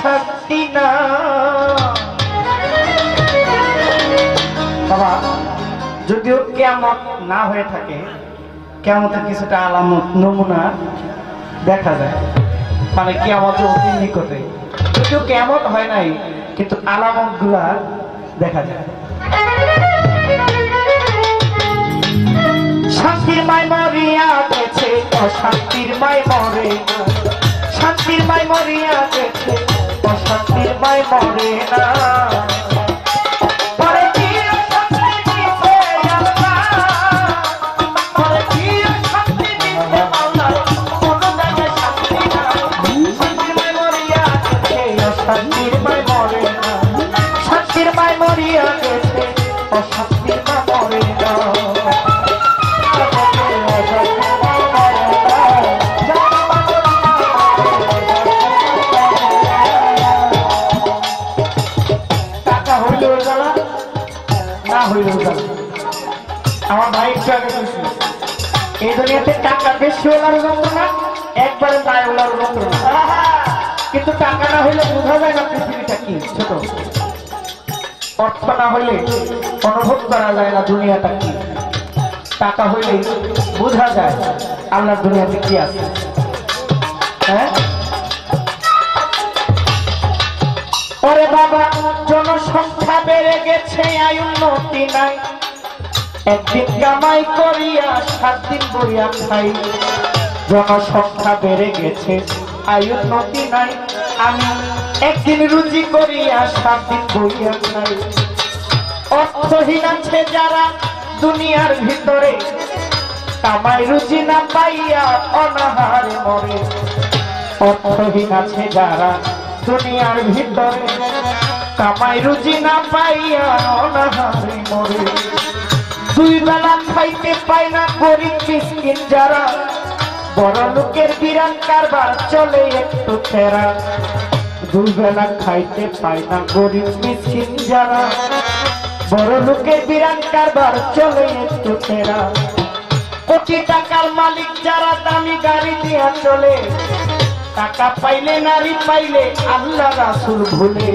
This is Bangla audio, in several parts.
শক্তি না। বাবা, যদিও কেমন না হয়ে থাকে কেমতের কিছুটা আলামত, নমুনা দেখা যায়। মানে কেমতের অতি নিকটে। যদিও কেমন হয় নাই, কিন্তু আলামতগুলা দেখা যায়। শান্তির মাই মরিয়া গেছে শান্তির মাই মরে শান্তির মাই মরিয়া গেছে অশান্তির মাই মরে না। জ্বালা আমার কিন্তু টাকা না হইলে বোঝা যায় না পৃথিবীটা কি, ছোট। অর্থ না হইলে অনুভব করা যায় না দুনিয়াটা কি। টাকা হইলে বোঝা যায় আল্লাহর দুনিয়াতে কি আছে। হ্যাঁ? বাবা! জনসংখ্যা বেড়ে গেছে, আয় উন্নতি নাই। একদিন কামাই করিয়া, সাত দিন বইয়া খাই। জনসংখ্যা বেড়ে গেছে, আয় উন্নতি নাই। আমি একদিন রুজি করিয়া, সাত দিন বইয়া খাই। অর্থহীন আছে যারা দুনিয়ার ভিতরে। কামাই রুজি না পাইয়া, অনাহারে মরে। অর্থহীন আছে যারা দুনিয়ার ভিতরে। কামাই রুজি না পাইয়া মরে। দুই বেলা খাইতে পায় না গরিব মিসকিন যারা। বড় লোকের বিরাট কারবার চলে একটু ফেরা। দুই বেলা খাইতে পায় না গরিব মিসকিন যারা। বড় লোকের বিরাট কারবার চলে একটু ফেরা। কোটি টাকার মালিক যারা দামি গাড়ি দিয়া চলে। টাকা পাইলে নারী পাইলে আল্লাহ রাসুল ভুলে।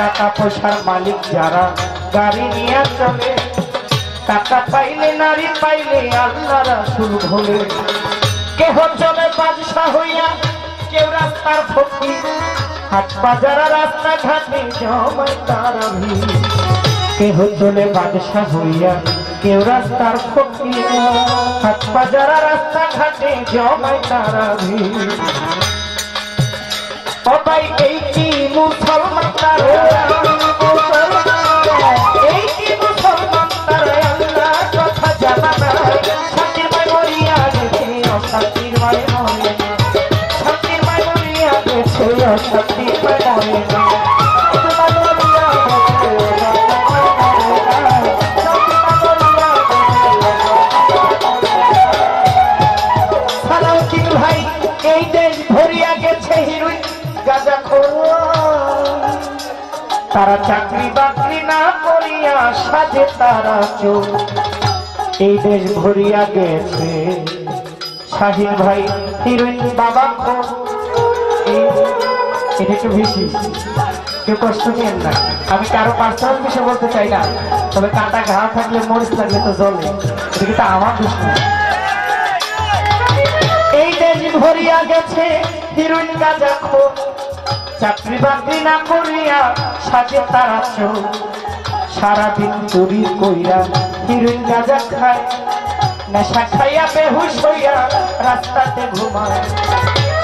টাকা পয়সার মালিক যারা গাড়ি নিয়ে চলে, টাকা পাইলে নারী, পাইলে আল্লাহ রাসুল ভুলে কেহ চলে বাদশাহ হইয়া কেউ রাস্তার ফকির, হাট বাজারা রাস্তা ঘাটে জমায় তারা ভিড় কেহ চলে বাদশাহ হইয়া কেউ রাস্তার ফকির, হাট বাজারা রাস্তা ঘাটে জমায় তারা ভিড় সবাই এই কি মুসলমান তারা চোখ এই দেশ ভরিয়া গেছে। শাহিন ভাই, হিরোইন বাবা এটা একটু বেশি। কেউ কষ্ট নিয়েন না। আমি কারও পার্সোনাল বিষয় বলতে চাই না। তবে কাটা ঘা থাকলে মরিচ লাগলে তো জলে। এটা কিন্তু আমার দুষ্টি এই দেশ ভরিয়া গেছে, হিরোইন গাজা খো চাকরি বাকরি না করিয়া সাজে তারা চোখ সারাদিন চুরি কইরা হিরোইন গাজা খায়। নেশা খাইয়া বেহুশ হইয়া রাস্তাতে ঘুমায়।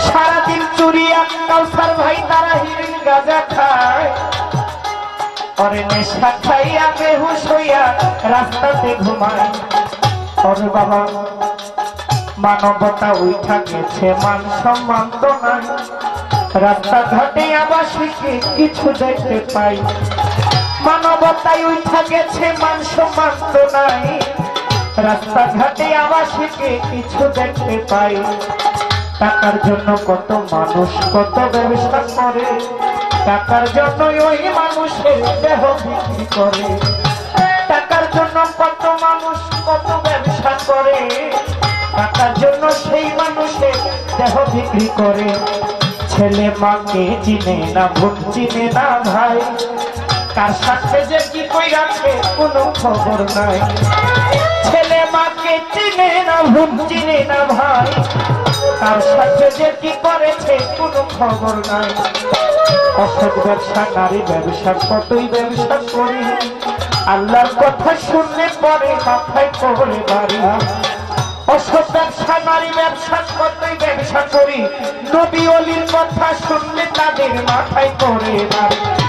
সারাদিন চুরিয়া কাউসার ভাই তারা হিরোইন গাজা খায়। অরে নেশা খাইয়া বেহুশ হইয়া রাস্তাতে ঘুমায়। অরে বাবা মানবতা উঠা গেছে, মান সম্মান তো নাই। রাস্তাঘাটে আবাসীকে কিছু দেখতে পাই। মানবতায় উঠা গেছে মান সম্মান তো নাই। রাস্তাঘাটে আবাসীকে কিছু দেখতে পাই। টাকার জন্য কত মানুষ, কত ব্যবসা করে। টাকার জন্য ওই মানুষের দেহ বিক্রি করে। টাকার জন্য কত মানুষ, কত ব্যবসা করে। টাকার জন্য সেই মানুষের দেহ বিক্রি করে। ছেলে মাকে চিনে না, বোন চিনে না, ভাই। কার সাথে যে কি কইরাছে, কোনো খবর নাই। ছেলে মাকে চিনে না ভুল চিনে না ভাই। তার সাথে যে কি করেছে, কোনো খবর নাই। অসৎ ব্যবসা, নারী ব্যবসা, কতই ব্যবসা করি। আল্লাহর কথা শুনলে পরে মাথায় পড়ে বাড়ি। অসৎ ব্যবসা, নারী ব্যবসা, কতই ব্যবসা করি। নবী অলির কথা শুনলে তাদের মাথায় পড়ে বাড়ি।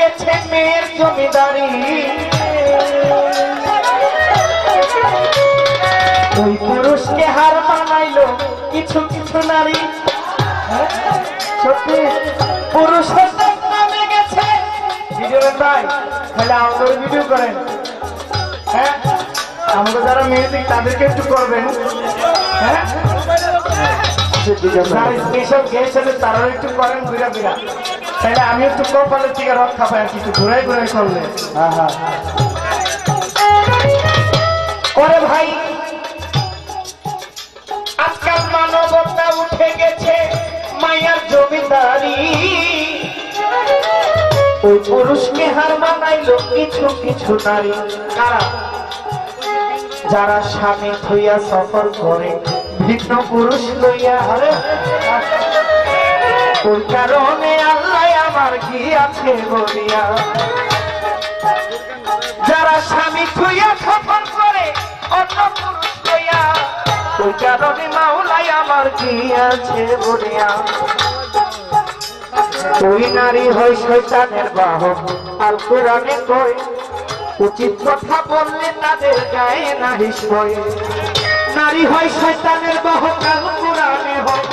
গেছে মেয়ের জমিদারি। ওই পুরুষকে হার মানাইলো কিছু কিছু নারী। সত্যি পুরুষের দাম কমে গেছে। ভিডিও ভাই তাহলে আমাদের ভিডিও করেন। হ্যাঁ আমাদের যারা মিউজিক তাদেরকে একটু করবেন। হ্যাঁ? স্পেশাল গেস্ট তারাও একটু করেন ঘুরা ঘুরা তাহলে আমি একটু কপালের থেকে রক্ষা পাই কিছু ঘুরাই ঘুরাই করলে। করে ভাই আজকাল মানবতা উঠে গেছে মায়ার জমিদারি। ওই পুরুষকে হার মানাইলো কিছু কিছু নারী। কারা? যারা স্বামী থইয়া সফর করে ভিন্ন পুরুষ লইয়া। হারে ওই কারণে আল্লাহ আমার কি আছে বলিয়া। যারা স্বামী থইয়া সফর করে, অন্য পুরুষ ওই কারণে মাওলাই আমার কি আছে বলিয়া। ওই নারী হয় শৈতানের আল কোরআনে কয়, উচিত কথা বললে তাদের গায়ে নাহি সয় নারী হয় শৈতানের বাহক, আল কোরআনে হয়,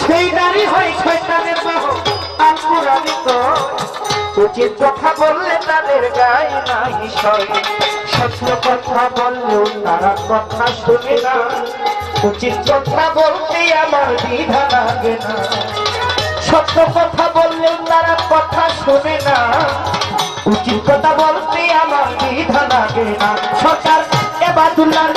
সেই নারী হয় শৈতানের বাহক। উচিত কথা বললে তাদের গায়ে নাহি সয় সত্য কথা বললেও তারা কথা শুনে না। উচিত কথা বলতে আমার দ্বিধা লাগে না। সত্য কথা বললেও তারা কথা শোনে না। উচিত কথা বলতে আমার দ্বিধা লাগে না। সরকার এবাদুল্লাহ অসত্যের